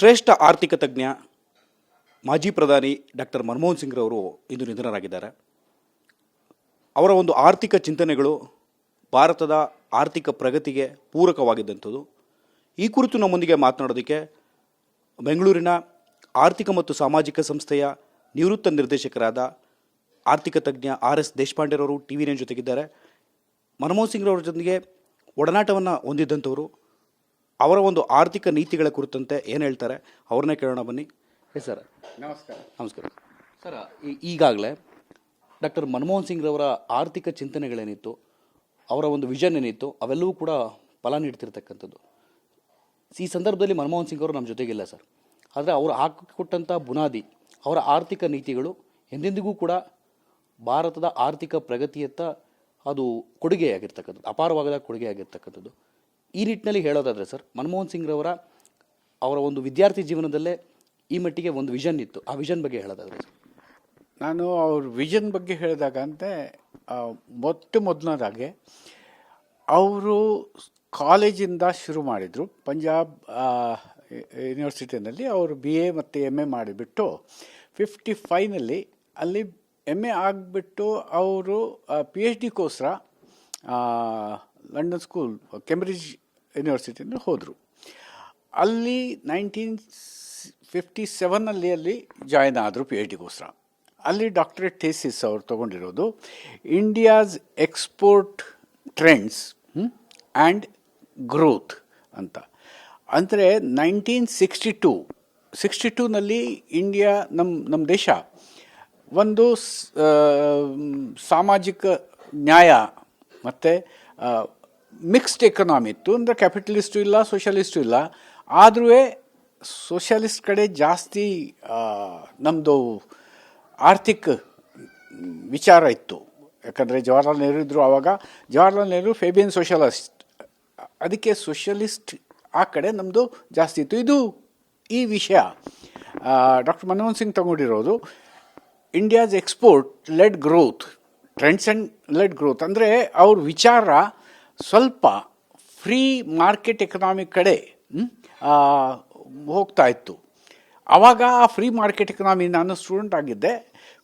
ಶ್ರೇಷ್ಠ ಆರ್ಥಿಕ ತಜ್ಞ ಮಾಜಿ ಪ್ರಧಾನಿ ಡಾಕ್ಟರ್ ಮನಮೋಹನ್ ಸಿಂಗ್ರವರು ಇಂದು ನಿಧನರಾಗಿದ್ದಾರೆ. ಅವರ ಒಂದು ಆರ್ಥಿಕ ಚಿಂತನೆಗಳು ಭಾರತದ ಆರ್ಥಿಕ ಪ್ರಗತಿಗೆ ಪೂರಕವಾಗಿದ್ದಂಥದ್ದು. ಈ ಕುರಿತು ನಮ್ಮೊಂದಿಗೆ ಮಾತನಾಡೋದಕ್ಕೆ ಬೆಂಗಳೂರಿನ ಆರ್ಥಿಕ ಮತ್ತು ಸಾಮಾಜಿಕ ಸಂಸ್ಥೆಯ ನಿವೃತ್ತ ನಿರ್ದೇಶಕರಾದ ಆರ್ಥಿಕ ತಜ್ಞ ಆರ್ ಎಸ್ ದೇಶಪಾಂಡೆರವರು ಟಿ ವಿ ನೈನ್ ಜೊತೆಗಿದ್ದಾರೆ. ಮನಮೋಹನ್ ಸಿಂಗ್ರವರ ಜೊತೆಗೆ ಒಡನಾಟವನ್ನು ಹೊಂದಿದ್ದಂಥವರು ಅವರ ಒಂದು ಆರ್ಥಿಕ ನೀತಿಗಳ ಕುರಿತಂತೆ ಏನು ಹೇಳ್ತಾರೆ? ಅವ್ರನ್ನೇ ಕೇಳೋಣ ಬನ್ನಿ. ಹೇ ಸರ್ ನಮಸ್ಕಾರ. ನಮಸ್ಕಾರ. ಸರ್ ಈಗಾಗಲೇ ಡಾಕ್ಟರ್ ಮನಮೋಹನ್ ಸಿಂಗ್ರವರ ಆರ್ಥಿಕ ಚಿಂತನೆಗಳೇನಿತ್ತು ಅವರ ಒಂದು ವಿಷನ್ ಏನಿತ್ತು ಅವೆಲ್ಲವೂ ಕೂಡ ಫಲ ನೀಡ್ತಿರ್ತಕ್ಕಂಥದ್ದು. ಈ ಸಂದರ್ಭದಲ್ಲಿ ಮನಮೋಹನ್ ಸಿಂಗ್ ಅವರು ನಮ್ಮ ಜೊತೆಗಿಲ್ಲ ಸರ್ ಆದರೆ ಅವರು ಹಾಕಿಕೊಟ್ಟಂಥ ಬುನಾದಿ ಅವರ ಆರ್ಥಿಕ ನೀತಿಗಳು ಎಂದೆಂದಿಗೂ ಕೂಡ ಭಾರತದ ಆರ್ಥಿಕ ಪ್ರಗತಿಯತ್ತ ಅದು ಕೊಡುಗೆಯಾಗಿರ್ತಕ್ಕಂಥದ್ದು ಅಪಾರವಾದ ಕೊಡುಗೆಯಾಗಿರ್ತಕ್ಕಂಥದ್ದು. ಈ ನಿಟ್ಟಿನಲ್ಲಿ ಹೇಳೋದಾದರೆ ಸರ್, ಮನಮೋಹನ್ ಸಿಂಗ್ರವರ ಅವರ ಒಂದು ವಿದ್ಯಾರ್ಥಿ ಜೀವನದಲ್ಲೇ ಈ ಮಟ್ಟಿಗೆ ಒಂದು ವಿಷನ್ ಇತ್ತು. ಆ ವಿಷನ್ ಬಗ್ಗೆ ಹೇಳೋದಾದರೆ ಸರ್. ನಾನು ಅವ್ರ ವಿಷನ್ ಬಗ್ಗೆ ಹೇಳಿದಾಗ ಅಂತೆ ಮೊಟ್ಟ ಮೊದಲನೇದಾಗೆ ಅವರು ಕಾಲೇಜಿಂದ ಶುರು ಮಾಡಿದರು. ಪಂಜಾಬ್ ಯೂನಿವರ್ಸಿಟಿನಲ್ಲಿ ಅವರು ಬಿ ಎ ಮತ್ತು ಎಂ ಎ ಮಾಡಿಬಿಟ್ಟು ಫಿಫ್ಟಿ ಫೈನಲ್ಲಿ ಅಲ್ಲಿ ಎಂ ಎ ಆಗಿಬಿಟ್ಟು ಅವರು ಪಿ ಎಚ್ ಡಿಗೋಸ್ಕರ ಲಂಡನ್ ಸ್ಕೂಲ್ ಕೆಂಬ್ರಿಡ್ಜ್ ಯೂನಿವರ್ಸಿಟಿಯಿಂದ ಹೋದರು. ಅಲ್ಲಿ ನೈನ್ಟೀನ್ ಫಿಫ್ಟಿ ಸೆವೆನಲ್ಲಿ ಅಲ್ಲಿ ಜಾಯ್ನ್ ಆದರು ಪಿ ಎಚ್ ಡಿಗೋಸ್ಕರ ಅಲ್ಲಿ ಡಾಕ್ಟರೇಟ್ ಥೇಸಿಸ್ ಅವರು ತೊಗೊಂಡಿರೋದು India's export trends and growth ಅಂತ. ಅಂದರೆ ನೈನ್ಟೀನ್ ಸಿಕ್ಸ್ಟಿ ಟೂ ಸಿಕ್ಸ್ಟಿ ಟೂನಲ್ಲಿ ಇಂಡಿಯಾ ನಮ್ಮ ನಮ್ಮ ದೇಶ ಒಂದು ಸಾಮಾಜಿಕ ನ್ಯಾಯ ಮತ್ತು ಮಿಕ್ಸ್ಡ್ ಎಕನಾಮಿ ಇತ್ತು ಅಂದರೆ ಕ್ಯಾಪಿಟಲಿಸ್ಟು ಇಲ್ಲ ಸೋಷಲಿಸ್ಟು ಇಲ್ಲ. ಆದರೂ ಸೋಷಲಿಸ್ಟ್ ಕಡೆ ಜಾಸ್ತಿ ನಮ್ಮದು ಆರ್ಥಿಕ ವಿಚಾರ ಇತ್ತು. ಯಾಕಂದರೆ ಜವಾಹರ್ಲಾಲ್ ನೆಹರು ಇದ್ದರು ಆವಾಗ. ಜವಾಹರ್ಲಾಲ್ ನೆಹರು ಫೇಬಿಯನ್ ಸೋಷಲಿಸ್ಟ್ ಅದಕ್ಕೆ ಸೋಷಲಿಸ್ಟ್ ಆ ಕಡೆ ನಮ್ಮದು ಜಾಸ್ತಿ ಇತ್ತು. ಇದು ಈ ವಿಷಯ. ಡಾಕ್ಟರ್ ಮನಮೋಹನ್ ಸಿಂಗ್ ತಗೊಂಡಿರೋದು. India's export led growth trends and led growth ಅಂದರೆ ಅವ್ರ ವಿಚಾರ ಸ್ವಲ್ಪ ಫ್ರೀ ಮಾರ್ಕೆಟ್ ಎಕನಾಮಿ ಕಡೆ ಹೋಗ್ತಾ ಇತ್ತು. ಆವಾಗ ಆ ಫ್ರೀ ಮಾರ್ಕೆಟ್ ಎಕನಾಮಿ ನಾನು ಸ್ಟೂಡೆಂಟ್ ಆಗಿದ್ದೆ.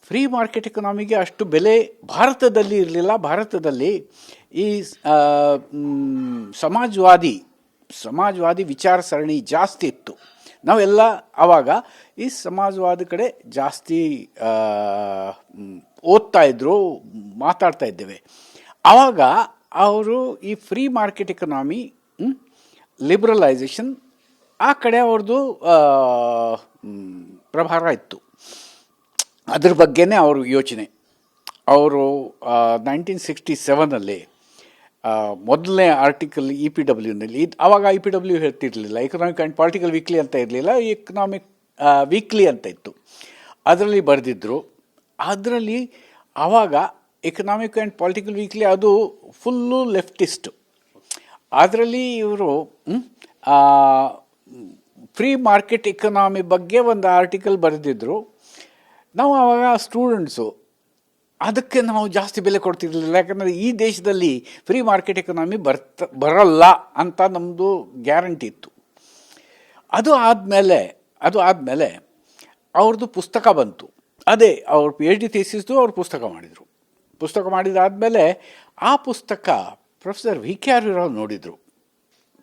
ಫ್ರೀ ಮಾರ್ಕೆಟ್ ಎಕನಾಮಿಗೆ ಅಷ್ಟು ಬೆಲೆ ಭಾರತದಲ್ಲಿ ಇರಲಿಲ್ಲ. ಭಾರತದಲ್ಲಿ ಈ ಸಮಾಜವಾದಿ ಸಮಾಜವಾದಿ ವಿಚಾರ ಸರಣಿ ಜಾಸ್ತಿ ಇತ್ತು. ನಾವೆಲ್ಲ ಆವಾಗ ಈ ಸಮಾಜವಾದ ಕಡೆ ಜಾಸ್ತಿ ಓದ್ತಾ ಇದ್ರು, ಮಾತಾಡ್ತಾ ಇದ್ದೇವೆ. ಆವಾಗ ಅವರು ಈ ಫ್ರೀ ಮಾರ್ಕೆಟ್ ಎಕನಾಮಿ ಲಿಬ್ರಲೈಸೇಷನ್ ಆ ಕಡೆ ಅವ್ರದ್ದು ಪ್ರಭಾರ ಇತ್ತು. ಅದ್ರ ಬಗ್ಗೆನೇ ಅವರು ಯೋಚನೆ. ಅವರು ನೈನ್ಟೀನ್ ಸಿಕ್ಸ್ಟಿ ಸೆವೆನಲ್ಲಿ ಮೊದಲನೇ ಆರ್ಟಿಕಲ್ ಇ ಪಿ ಡಬ್ಲ್ಯೂನಲ್ಲಿ ಇದು ಆವಾಗ ಇ ಪಿ ಡಬ್ಲ್ಯೂ ಹೇಳ್ತಿರ್ಲಿಲ್ಲ. ಎಕನಾಮಿಕ್ ಆ್ಯಂಡ್ ಪಾಲಿಟಿಕಲ್ ವೀಕ್ಲಿ ಅಂತ ಇರಲಿಲ್ಲ. ಎಕನಾಮಿಕ್ ವೀಕ್ಲಿ ಅಂತ ಇತ್ತು. ಅದರಲ್ಲಿ ಬರೆದಿದ್ದರು ಅದರಲ್ಲಿ ಆವಾಗ ಎಕನಾಮಿಕ್ ಆ್ಯಂಡ್ ಪೊಲಿಟಿಕಲ್ ವೀಕ್ಲಿ ಅದು ಫುಲ್ಲು ಲೆಫ್ಟಿಸ್ಟು ಅದರಲ್ಲಿ ಇವರು ಫ್ರೀ ಮಾರ್ಕೆಟ್ ಎಕನಾಮಿ ಬಗ್ಗೆ ಒಂದು ಆರ್ಟಿಕಲ್ ಬರೆದಿದ್ದರು ನಾವು ಆವಾಗ ಸ್ಟೂಡೆಂಟ್ಸು ಅದಕ್ಕೆ ನಾವು ಜಾಸ್ತಿ ಬೆಲೆ ಕೊಡ್ತಿರ್ಲಿಲ್ಲ. ಯಾಕಂದರೆ ಈ ದೇಶದಲ್ಲಿ ಫ್ರೀ ಮಾರ್ಕೆಟ್ ಎಕನಾಮಿ ಬರ್ತ, ಬರಲ್ಲ ಅಂತ ನಮ್ಮದು ಗ್ಯಾರಂಟಿ ಇತ್ತು. ಅದು ಆದಮೇಲೆ ಅದು ಆದಮೇಲೆ ಅವ್ರದ್ದು ಪುಸ್ತಕ ಬಂತು. ಅದೇ, ಅವ್ರ ಪಿ ಎಚ್ ಡಿ ಥೀಸಿಸ್ದು ಅವ್ರ ಪುಸ್ತಕ ಮಾಡಿದರು. ಪುಸ್ತಕ ಮಾಡಿದಾದಮೇಲೆ ಆ ಪುಸ್ತಕ professor V K R Rao ನೋಡಿದರು.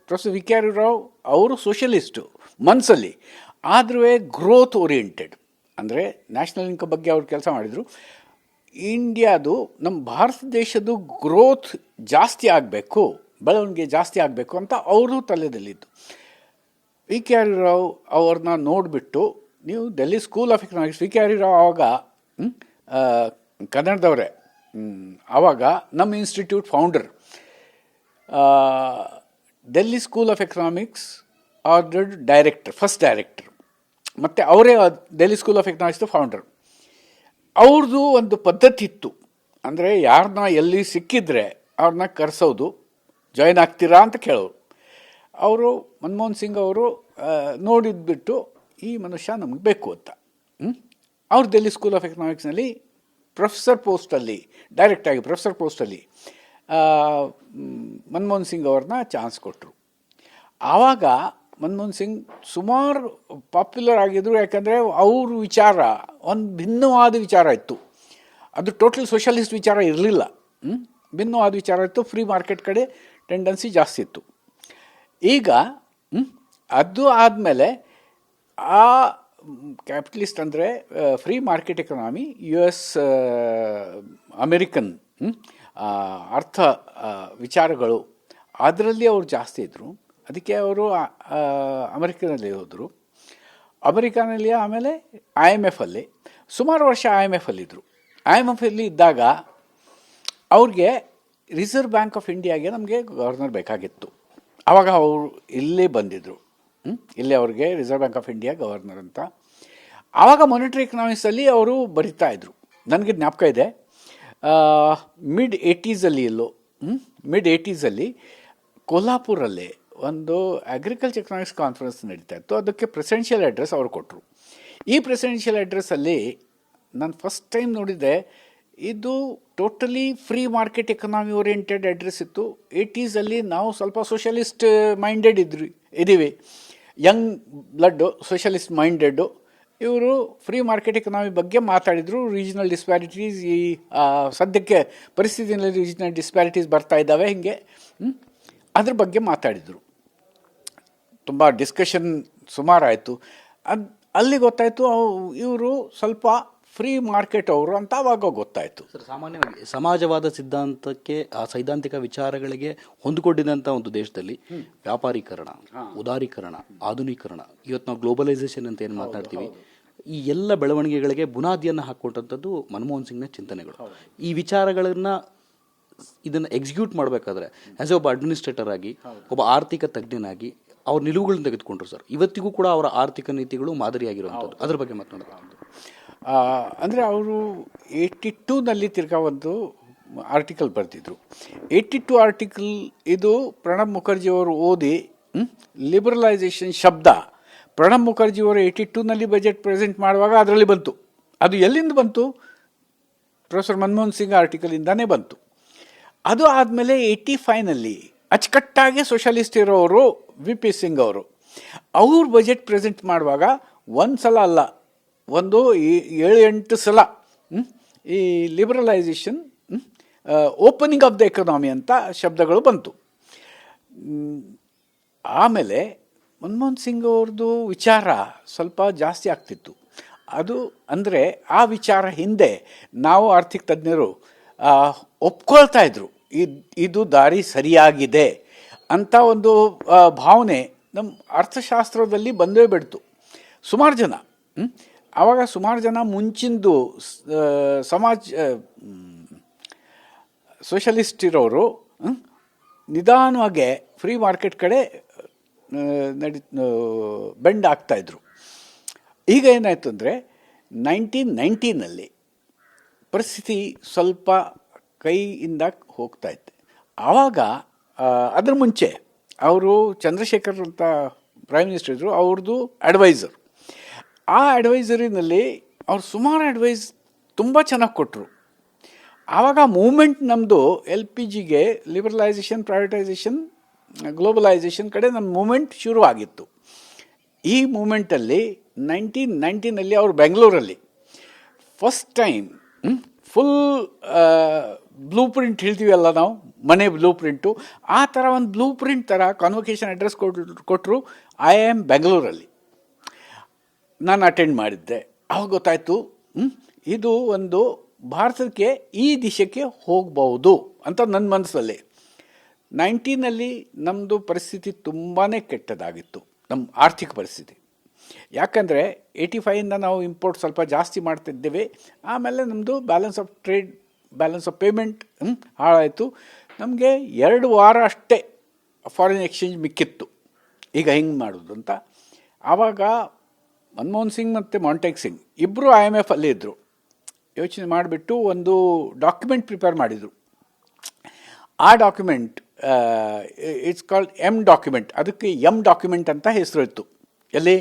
Professor V K R Rao ಅವರು ಸೋಷಲಿಸ್ಟು ಮನಸ್ಸಲ್ಲಿ ಆದರೂ ಗ್ರೋತ್ ಓರಿಯೆಂಟೆಡ್. ಅಂದರೆ ನ್ಯಾಷನಲ್ ಇನ್ಕಮ್ ಬಗ್ಗೆ ಅವರು ಕೆಲಸ ಮಾಡಿದರು. ಇಂಡಿಯಾದು ನಮ್ಮ ಭಾರತ ದೇಶದ್ದು ಗ್ರೋತ್ ಜಾಸ್ತಿ ಆಗಬೇಕು, ಬೆಳವಣಿಗೆ ಜಾಸ್ತಿ ಆಗಬೇಕು ಅಂತ ಅವರು ತಲೆದಲ್ಲಿತ್ತು. ವಿ ಕೆ ಆರ್ ರಾವ್ ಅವ್ರನ್ನ ನೋಡಿಬಿಟ್ಟು, ನೀವು Delhi school of economics, V K R Rao ಆವಾಗ ಕನ್ನಡದವರೇ ಆವಾಗ ನಮ್ಮ institute founder Delhi school of economics ordered director first director ಮತ್ತು ಅವರೇ ಡೆಲ್ಲಿ ಸ್ಕೂಲ್ ಆಫ್ ಎಕನಾಮಿಕ್ಸ್ದು ಫೌಂಡರ್ ಅವ್ರದ್ದು ಒಂದು ಪದ್ಧತಿ ಇತ್ತು. ಅಂದರೆ ಯಾರನ್ನ ಎಲ್ಲಿ ಸಿಕ್ಕಿದ್ರೆ ಅವ್ರನ್ನ ಕರೆಸೋದು ಜಾಯ್ನ್ ಆಗ್ತೀರಾ ಅಂತ ಕೇಳೋರು. ಅವರು ಮನಮೋಹನ್ ಸಿಂಗ್ ಅವರು ನೋಡಿದ್ಬಿಟ್ಟು ಈ ಮನುಷ್ಯ ನಮಗೆ ಬೇಕು ಅಂತ? ಅವ್ರು ಡೆಲ್ಲಿ ಸ್ಕೂಲ್ ಆಫ್ ಎಕನಾಮಿಕ್ಸ್ನಲ್ಲಿ ಪ್ರೊಫೆಸರ್ ಪೋಸ್ಟಲ್ಲಿ ಡೈರೆಕ್ಟಾಗಿ ಪ್ರೊಫೆಸರ್ ಪೋಸ್ಟಲ್ಲಿ ಮನಮೋಹನ್ ಸಿಂಗ್ ಅವ್ರನ್ನ ಚಾನ್ಸ್ ಕೊಟ್ಟರು ಆವಾಗ ಮನಮೋಹನ್ ಸಿಂಗ್ ಸುಮಾರು ಪಾಪ್ಯುಲರ್ ಆಗಿದ್ರು, ಯಾಕಂದರೆ ಅವ್ರ ವಿಚಾರ ಒಂದು ಭಿನ್ನವಾದ ವಿಚಾರ ಇತ್ತು. ಅದು ಟೋಟಲ್ ಸೋಷಲಿಸ್ಟ್ ವಿಚಾರ ಇರಲಿಲ್ಲ. ಭಿನ್ನವಾದ ವಿಚಾರ ಇತ್ತು, ಫ್ರೀ ಮಾರ್ಕೆಟ್ ಕಡೆ ಟೆಂಡೆನ್ಸಿ ಜಾಸ್ತಿ ಇತ್ತು. ಈಗ ಅದು ಆದಮೇಲೆ ಆ ಕ್ಯಾಪಿಟಲಿಸ್ಟ್ ಅಂದರೆ free market economy U S American ಅರ್ಥ ವಿಚಾರಗಳು. ಅದರಲ್ಲಿ ಅವರು ಜಾಸ್ತಿ ಇದ್ದರು ಅದಕ್ಕೆ ಅವರು ಅಮೆರಿಕನಲ್ಲಿ ಹೋದರು. ಅಮೆರಿಕನಲ್ಲಿ ಆಮೇಲೆ ಐ ಎಂ ಎಫಲ್ಲಿ ಸುಮಾರು ವರ್ಷ ಐ ಎಂ ಎಫಲ್ಲಿದ್ದರು ಐ ಎಂ ಎಫಲ್ಲಿ ಇದ್ದಾಗ ಅವ್ರಿಗೆ ರಿಸರ್ವ್ ಬ್ಯಾಂಕ್ ಆಫ್ ಇಂಡಿಯಾಗೆ ನಮಗೆ ಗವರ್ನರ್ ಬೇಕಾಗಿತ್ತು. ಆವಾಗ ಅವರು ಇಲ್ಲೇ ಬಂದಿದ್ದರು? ಇಲ್ಲೇ ಅವ್ರಿಗೆ reserve bank of India governor ಅಂತ. ಆವಾಗ ಮಾನಿಟ್ರಿ ಎಕನಾಮಿಕ್ಸಲ್ಲಿ ಅವರು ಬರಿತಾ ಇದ್ರು. ನನಗೆ ಜ್ಞಾಪಕ ಇದೆ. ಮಿಡ್ ಏಯ್ಟೀಸಲ್ಲಿ ಎಲ್ಲೋ ಮಿಡ್ ಏಯ್ಟೀಸಲ್ಲಿ ಕೊಲ್ಹಾಪುರಲ್ಲಿ ಒಂದು ಅಗ್ರಿಕಲ್ಚರ್ ಎಕನಾಮಿಕ್ಸ್ ಕಾನ್ಫರೆನ್ಸ್ ನಡೀತಾ ಇತ್ತು. ಅದಕ್ಕೆ ಪ್ರೆಸಿಡೆನ್ಷಿಯಲ್ ಅಡ್ರೆಸ್ ಅವರು ಕೊಟ್ಟರು ಈ ಪ್ರೆಸಿಡೆನ್ಷಿಯಲ್ ಅಡ್ರೆಸ್ಸಲ್ಲಿ ನಾನು ಫಸ್ಟ್ ಟೈಮ್ ನೋಡಿದ್ದೆ, ಇದು totally free market economy oriented address ಇತ್ತು. ಏಯ್ಟೀಸಲ್ಲಿ ನಾವು ಸ್ವಲ್ಪ ಸೋಷಲಿಸ್ಟ್ ಮೈಂಡೆಡ್ ಇದ್ರಿ, ಇದ್ದೀವಿ. ಯಂಗ್ ಬ್ಲಡ್ಡು ಸೋಷಲಿಸ್ಟ್ ಮೈಂಡೆಡ್ಡು ಇವರು ಫ್ರೀ ಮಾರ್ಕೆಟ್ ಎಕನಾಮಿ ಬಗ್ಗೆ ಮಾತಾಡಿದರು. ರೀಜನಲ್ ಡಿಸ್ಪ್ಯಾರಿಟೀಸ್ ಈ ಸದ್ಯಕ್ಕೆ ಪರಿಸ್ಥಿತಿಯಲ್ಲಿ ರೀಜನಲ್ ಡಿಸ್ಪ್ಯಾರಿಟೀಸ್ ಬರ್ತಾ ಇದ್ದಾವೆ ಹೀಗೆ? ಅದ್ರ ಬಗ್ಗೆ ಮಾತಾಡಿದರು. ತುಂಬ ಡಿಸ್ಕಷನ್ ಸುಮಾರಾಯಿತು. ಅದು, ಅಲ್ಲಿ ಗೊತ್ತಾಯಿತು ಇವರು ಸ್ವಲ್ಪ ಫ್ರೀ ಮಾರ್ಕೆಟ್ ಅವರು ಅಂತ ಅವಾಗ ಗೊತ್ತಾಯಿತು. ಸರ್ ಸಾಮಾನ್ಯವಾಗಿ ಸಮಾಜವಾದ ಸಿದ್ಧಾಂತಕ್ಕೆ ಆ ಸೈದ್ಧಾಂತಿಕ ವಿಚಾರಗಳಿಗೆ ಹೊಂದಿಕೊಂಡಿದ್ದಂಥ ಒಂದು ದೇಶದಲ್ಲಿ ವ್ಯಾಪಾರೀಕರಣ ಉದಾರೀಕರಣ ಆಧುನೀಕರಣ ಇವತ್ತು ನಾವು ಗ್ಲೋಬಲೈಸೇಷನ್ ಅಂತ ಏನು ಮಾತಾಡ್ತೀವಿ ಈ ಎಲ್ಲ ಬೆಳವಣಿಗೆಗಳಿಗೆ ಬುನಾದಿಯನ್ನು ಹಾಕ್ಕೊಟ್ಟಂಥದ್ದು ಮನಮೋಹನ್ ಸಿಂಗ್ನ ಚಿಂತನೆಗಳು. ಈ ವಿಚಾರಗಳನ್ನು ಇದನ್ನು ಎಕ್ಸಿಕ್ಯೂಟ್ ಮಾಡಬೇಕಾದ್ರೆ ಆ್ಯಸ್ ಎ ಒಬ್ಬ ಅಡ್ಮಿನಿಸ್ಟ್ರೇಟರ್ ಆಗಿ ಒಬ್ಬ ಆರ್ಥಿಕ ತಜ್ಞನಾಗಿ ಅವ್ರ ನಿಲುವುಗಳನ್ನ ತೆಗೆದುಕೊಂಡ್ರು ಸರ್. ಇವತ್ತಿಗೂ ಕೂಡ ಅವರ ಆರ್ಥಿಕ ನೀತಿಗಳು ಮಾದರಿಯಾಗಿರುವಂಥದ್ದು. ಅದ್ರ ಬಗ್ಗೆ ಮಾತನಾಡೋದು ಅಂದರೆ ಅವರು ಏಯ್ಟಿ ಟೂನಲ್ಲಿ ತಿರ್ಗಾ ಒಂದು ಆರ್ಟಿಕಲ್ ಬರೆದಿದ್ರು. ಏಯ್ಟಿ ಟು ಆರ್ಟಿಕಲ್ ಇದು ಪ್ರಣಬ್ ಮುಖರ್ಜಿಯವರು ಓದಿ ಲಿಬರಲೈಸೇಷನ್ ಶಬ್ದ. ಪ್ರಣಬ್ ಮುಖರ್ಜಿಯವರು ಏಯ್ಟಿ ಟೂನಲ್ಲಿ ಬಜೆಟ್ ಪ್ರೆಸೆಂಟ್ ಮಾಡುವಾಗ ಅದರಲ್ಲಿ ಬಂತು. ಅದು ಎಲ್ಲಿಂದ ಬಂತು? ಪ್ರೊಫೆಸರ್ ಮನಮೋಹನ್ ಸಿಂಗ್ ಆರ್ಟಿಕಲಿಂದಾನೇ ಬಂತು. ಅದು ಆದಮೇಲೆ ಏಯ್ಟಿ ಫೈನಲ್ಲಿ ಅಚ್ಚುಕಟ್ಟಾಗಿ ಸೋಷಲಿಸ್ಟ್ ಇರೋರು ವಿ ಪಿ ಸಿಂಗ್ ಅವರು. ಅವ್ರ ಬಜೆಟ್ ಪ್ರೆಸೆಂಟ್ ಮಾಡುವಾಗ ಒಂದು ಸಲ ಅಲ್ಲ ಒಂದು ಈ- ಏಳು ಎಂಟು ಸಲ ಈ liberalisation opening of the economy ಅಂತ ಶಬ್ದಗಳು ಬಂತು ಆಮೇಲೆ ಮನಮೋಹನ್ ಸಿಂಗ್ ಅವ್ರದ್ದು ವಿಚಾರ ಸ್ವಲ್ಪ ಜಾಸ್ತಿ ಆಗ್ತಿತ್ತು ಅದು ಅಂದರೆ ಆ ವಿಚಾರ ಹಿಂದೆ ನಾವು ಆರ್ಥಿಕ ತಜ್ಞರು ಒಪ್ಕೊಳ್ತಾ ಇದ್ರು, ಇದ್- ದಾರಿ ಸರಿಯಾಗಿದೆ ಅಂತ ಒಂದು ಭಾವನೆ ನಮ್ಮ ಅರ್ಥಶಾಸ್ತ್ರದಲ್ಲಿ ಬಂದೇ ಬಿಡ್ತು ಸುಮಾರು ಜನ? ಆವಾಗ ಸುಮಾರು ಜನ ಮುಂಚಿಂದು ಸಮಾಜ ಸೋಷಲಿಸ್ಟ್ ಇರೋರು ನಿಧಾನವಾಗಿ ಫ್ರೀ ಮಾರ್ಕೆಟ್ ಕಡೆ ನಡಿ ಬೆಂಡ್ ಆಗ್ತಾಯಿದ್ರು ಈಗ ಏನಾಯಿತು ಅಂದರೆ ನೈನ್ಟೀನ್ ನೈನ್ಟೀನಲ್ಲಿ ಪರಿಸ್ಥಿತಿ ಸ್ವಲ್ಪ ಕೈಯಿಂದ ಹೋಗ್ತಾ ಇತ್ತು. ಆವಾಗ ಅದ್ರ ಮುಂಚೆ, ಅವರು ಚಂದ್ರಶೇಖರ್ ಅಂತ ಪ್ರೈಮ್ ಮಿನಿಸ್ಟರ್ ಇದ್ದರು ಅವ್ರದ್ದು ಅಡ್ವೈಸರ್ ಆ ಅಡ್ವೈಸರಿನಲ್ಲಿ ಅವ್ರು ಸುಮಾರು ಅಡ್ವೈಸ್ ತುಂಬ ಚೆನ್ನಾಗಿ ಕೊಟ್ಟರು ಆವಾಗ ಮೂಮೆಂಟ್ ನಮ್ಮದು ಎಲ್ ಪಿ ಜಿಗೆ ಲಿಬರಲೈಸೇಷನ್, ಪ್ರೈವೇಟೈಸೇಷನ್, ಗ್ಲೋಬಲೈಸೇಷನ್ ಕಡೆ ನಮ್ಮ ಮೂಮೆಂಟ್ ಶುರು ಆಗಿತ್ತು ಈ ಮೂಮೆಂಟಲ್ಲಿ ನೈನ್ಟೀನ್ ನೈನ್ಟೀನಲ್ಲಿ ಅವರು ಬೆಂಗಳೂರಲ್ಲಿ first time full blue print ಹೇಳ್ತೀವಲ್ಲ ನಾವು, ಮನೆ ಬ್ಲೂ ಪ್ರಿಂಟು. ಆ ಥರ ಒಂದು ಬ್ಲೂ ಪ್ರಿಂಟ್ ಥರ ಕಾನ್ವೊಕೇಶನ್ ಅಡ್ರೆಸ್ ಕೊಟ್ಟು ಕೊಟ್ಟರು ಐ ಆಮ್ ಬೆಂಗಳೂರಲ್ಲಿ ನಾನು ಅಟೆಂಡ್ ಮಾಡಿದ್ದೆ. ಅವಾಗ ಗೊತ್ತಾಯಿತು ಇದು ಒಂದು ಭಾರತಕ್ಕೆ ಈ ದಿಶಕ್ಕೆ ಹೋಗಬಹುದು ಅಂತ ನನ್ನ ಮನಸ್ಸಲ್ಲಿ. ನೈನ್ಟೀನಲ್ಲಿ ನಮ್ಮದು ಪರಿಸ್ಥಿತಿ ತುಂಬಾ ಕೆಟ್ಟದಾಗಿತ್ತು ನಮ್ಮ ಆರ್ಥಿಕ ಪರಿಸ್ಥಿತಿ. ಯಾಕಂದರೆ ಏಯ್ಟಿ ಫೈವಿಂದ ನಾವು ಇಂಪೋರ್ಟ್ ಸ್ವಲ್ಪ ಜಾಸ್ತಿ ಮಾಡ್ತಿದ್ದೇವೆ ಆಮೇಲೆ ನಮ್ಮದು balance of trade balance of payment ಹಾಳಾಯಿತು. ನಮಗೆ ಎರಡು ವಾರ ಅಷ್ಟೇ ಫಾರಿನ್ ಎಕ್ಸ್ಚೇಂಜ್ ಮಿಕ್ಕಿತ್ತು. ಈಗ ಹೆಂಗೆ ಮಾಡೋದು ಅಂತ ಆವಾಗ ಮನಮೋಹನ್ ಸಿಂಗ್ ಮತ್ತು ಮಾಂಟೇಕ್ ಸಿಂಗ್ ಇಬ್ಬರು ಐ ಎಂ ಎಫ್ ಅಲ್ಲೇ ಇದ್ದರು ಯೋಚನೆ ಮಾಡಿಬಿಟ್ಟು ಒಂದು ಡಾಕ್ಯುಮೆಂಟ್ ಪ್ರಿಪೇರ್ ಮಾಡಿದರು. ಆ document it's called M document ಅದಕ್ಕೆ ಎಂ ಡಾಕ್ಯುಮೆಂಟ್ ಅಂತ ಹೆಸರು ಇತ್ತು. ಎಲ್ಲಿ?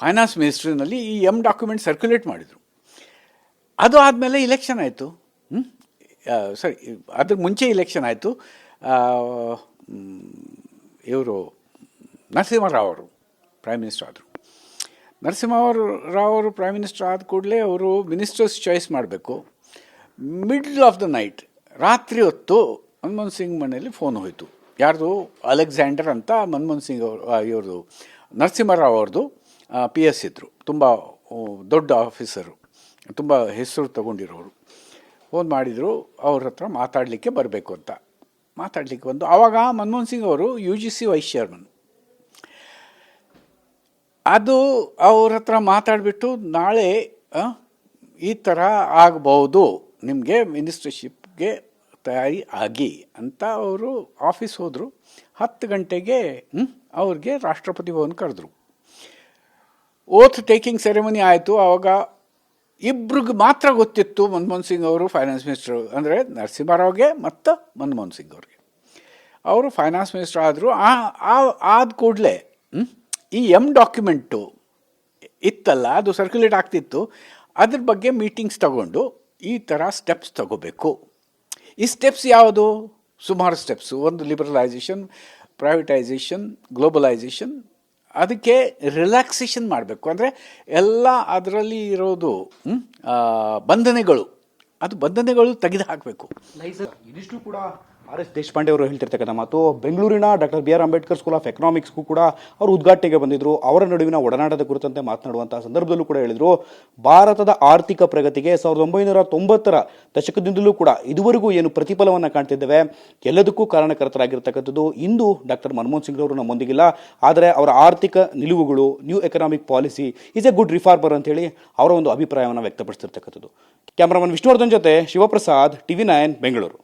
ಫೈನಾನ್ಸ್ ಮಿನಿಸ್ಟ್ರಿನಲ್ಲಿ ಈ ಎಂ ಡಾಕ್ಯುಮೆಂಟ್ ಸರ್ಕ್ಯುಲೇಟ್ ಮಾಡಿದರು. ಅದು ಆದಮೇಲೆ ಇಲೆಕ್ಷನ್ ಆಯಿತು. ಸರಿ ಅದ್ರ ಮುಂಚೆ ಇಲೆಕ್ಷನ್ ಆಯಿತು. ಇವರು ನರಸಿಂಹರಾವ್ ಅವರು ಪ್ರೈಮ್ ಮಿನಿಸ್ಟರ್ ಆದರು. ನರಸಿಂಹರಾವ್ ರಾವ್ ಅವರು ಪ್ರೈಮ್ ಮಿನಿಸ್ಟರ್ ಆದ ಕೂಡಲೇ ಅವರು ಮಿನಿಸ್ಟರ್ಸ್ ಚಾಯ್ಸ್ ಮಾಡಬೇಕು. ಮಿಡ್ಲ್ ಆಫ್ ದ ನೈಟ್ ರಾತ್ರಿ ಹೊತ್ತು ಮನಮೋಹನ್ ಸಿಂಗ್ ಮನೆಯಲ್ಲಿ ಫೋನ್ ಹೋಯಿತು. ಯಾರ್ದು? ಅಲೆಕ್ಸಾಂಡರ್ ಅಂತ ಮನಮೋಹನ್ ಸಿಂಗ್ ಅವರು ಇವ್ರದ್ದು ನರಸಿಂಹರಾವ್ ಅವ್ರದ್ದು ಪಿ ಎಸ್ ಇದ್ದರು ತುಂಬ ದೊಡ್ಡ ಆಫೀಸರು ತುಂಬ ಹೆಸರು ತಗೊಂಡಿರೋರು. ಫೋನ್ ಮಾಡಿದರು, ಅವ್ರ ಹತ್ರ ಮಾತಾಡಲಿಕ್ಕೆ ಬರಬೇಕು ಅಂತ. ಮಾತಾಡಲಿಕ್ಕೆ ಬಂದು ಆವಾಗ ಮನಮೋಹನ್ ಸಿಂಗ್ ಅವರು U G C vice chairman ಅದು ಅವ್ರ ಹತ್ರ ಮಾತಾಡಿಬಿಟ್ಟು ನಾಳೆ ಈ ಥರ ಆಗಬಹುದು ನಿಮಗೆ ಮಿನಿಸ್ಟರ್ಶಿಪ್ಗೆ ತಯಾರಿ ಆಗಿ ಅಂತ ಅವರು ಆಫೀಸ್ ಹೋದರು. ಹತ್ತು ಗಂಟೆಗೆ ಅವ್ರಿಗೆ ರಾಷ್ಟ್ರಪತಿ ಭವನ್ ಕರೆದ್ರು. ಓತ್ ಟೇಕಿಂಗ್ ಸೆರೆಮನಿ ಆಯಿತು. ಆವಾಗ ಇಬ್ರಿಗೆ ಮಾತ್ರ ಗೊತ್ತಿತ್ತು ಮನಮೋಹನ್ ಸಿಂಗ್ ಅವರು ಫೈನಾನ್ಸ್ ಮಿನಿಸ್ಟರ್ ಅಂದರೆ ನರಸಿಂಹರಾವ್ಗೆ ಮತ್ತು ಮನಮೋಹನ್ ಸಿಂಗ್ ಅವ್ರಿಗೆ. ಅವರು ಫೈನಾನ್ಸ್ ಮಿನಿಸ್ಟರ್ ಆದರು. ಆದ ಕೂಡಲೇ ಈ ಎಂ ಡಾಕ್ಯುಮೆಂಟು ಇತ್ತಲ್ಲ, ಅದು ಸರ್ಕ್ಯುಲೇಟ್ ಆಗ್ತಿತ್ತು, ಅದ್ರ ಬಗ್ಗೆ ಮೀಟಿಂಗ್ಸ್ ತಗೊಂಡು ಈ ಥರ ಸ್ಟೆಪ್ಸ್ ತಗೋಬೇಕು. ಈ ಸ್ಟೆಪ್ಸ್ ಯಾವುದು? ಸುಮಾರು ಸ್ಟೆಪ್ಸು ಒಂದು ಲಿಬರಲೈಸೇಷನ್ ಪ್ರೈವೇಟೈಸೇಷನ್ ಗ್ಲೋಬಲೈಸೇಷನ್ ಅದಕ್ಕೆ ರಿಲ್ಯಾಕ್ಸೇಷನ್ ಮಾಡಬೇಕು. ಅಂದರೆ ಎಲ್ಲ ಅದರಲ್ಲಿ ಇರೋದು ಬಂಧನೆಗಳು. ಅದು ಬಂಧನೆಗಳು ತೆಗೆದು ಹಾಕಬೇಕು ಇದಿಷ್ಟು ಕೂಡ ಆರ್ ಎಸ್ ದೇಶಪಾಂಡೆ ಅವರು ಹೇಳ್ತಿರ್ತಕ್ಕಂಥ ಮಾತು, ಬೆಂಗಳೂರಿನ doctor B R Ambedkar school of ಎಕನಾಮಿಕ್ಸ್ಗೂ ಕೂಡ ಅವರು ಉದ್ಘಾಟನೆಗೆ ಬಂದಿದ್ದರು ಅವರ ನಡುವಿನ ಒಡನಾಟದ ಕುರಿತಂತೆ ಮಾತನಾಡುವಂಥ ಸಂದರ್ಭದಲ್ಲೂ ಕೂಡ ಹೇಳಿದರು. ಭಾರತದ ಆರ್ಥಿಕ ಪ್ರಗತಿಗೆ ಸಾವಿರದ ಒಂಬೈನೂರ ತೊಂಬತ್ತರ ದಶಕದಿಂದಲೂ ಕೂಡ ಇದುವರೆಗೂ ಏನು ಪ್ರತಿಫಲವನ್ನು ಕಾಣ್ತಿದ್ದೇವೆ, ಎಲ್ಲದಕ್ಕೂ ಕಾರಣಕರ್ತರಾಗಿರ್ತಕ್ಕಂಥದ್ದು ಇಂದು ಡಾಕ್ಟರ್ ಮನಮೋಹನ್ ಸಿಂಗ್ ಅವರು ನಮ್ಮೊಂದಿಗಿಲ್ಲ. ಆದರೆ ಅವರ ಆರ್ಥಿಕ ನಿಲುವುಗಳು new economic policy is a good reformer ಅಂತ ಹೇಳಿ ಅವರ ಒಂದು ಅಭಿಪ್ರಾಯವನ್ನು ವ್ಯಕ್ತಪಡಿಸ್ತಿರ್ತಕ್ಕಂಥದ್ದು. ಕ್ಯಾಮರಾಮನ್ ವಿಷ್ಣುವರ್ಧನ್ ಜೊತೆ ಶಿವಪ್ರಸಾದ್, ಟಿವಿ ನೈನ್, ಬೆಂಗಳೂರು.